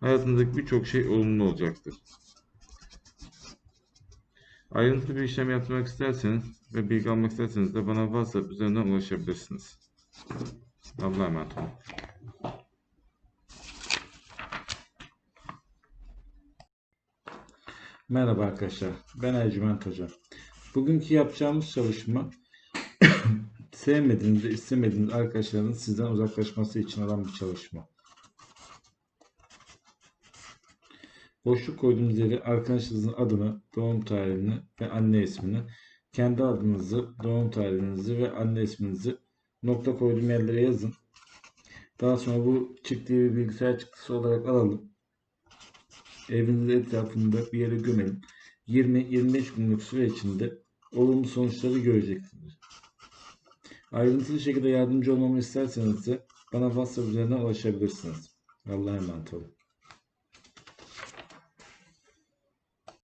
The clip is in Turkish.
hayatınızdaki birçok şey olumlu olacaktır. Ayrıntılı bir işlem yapmak isterseniz ve bilgi almak isterseniz de bana WhatsApp üzerinden ulaşabilirsiniz. Allah'a emanet olun. Merhaba arkadaşlar, ben Ercüment Hoca. Bugünkü yapacağımız çalışma sevmediğiniz ve istemediğiniz arkadaşların sizden uzaklaşması için olan bir çalışma. Boşluk koyduğunuz yere arkadaşınızın adını, doğum tarihini ve anne ismini, kendi adınızı, doğum tarihinizi ve anne isminizi nokta koyduğum yerlere yazın. Daha sonra bu çıktığı bir bilgisayar çıktısı olarak alalım. Evinizin etrafında bir yere gömelim. 20-25 günlük süre içinde olumlu sonuçları göreceksiniz. Ayrıntılı şekilde yardımcı olmamı isterseniz de bana WhatsApp üzerinden ulaşabilirsiniz. Allah'a emanet olun.